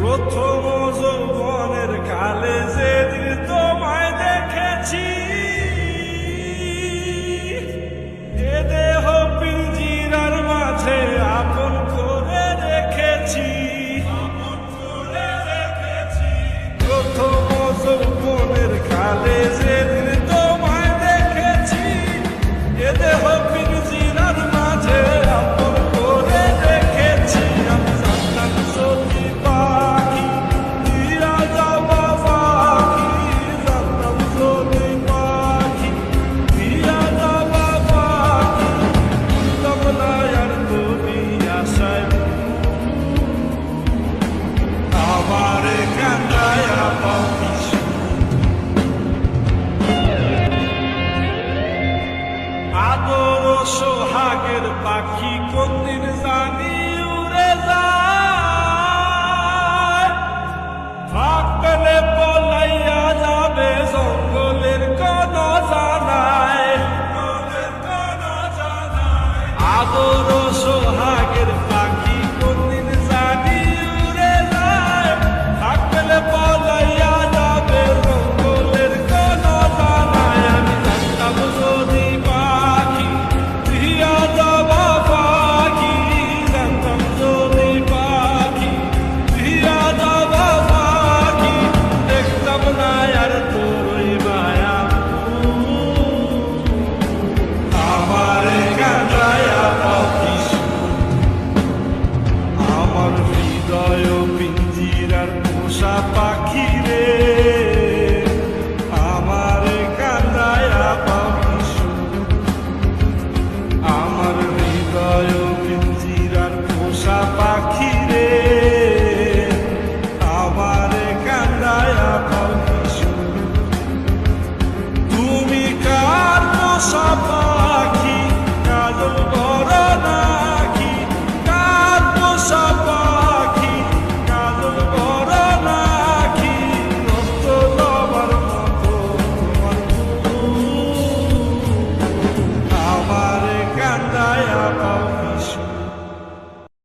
Rotomo সোহাগের পাখি কোনদিন জানি উড়ে যায়। থাকলে পলাইয়া যাবে জঙ্গলের কোন জানায়। আদর sapaquira.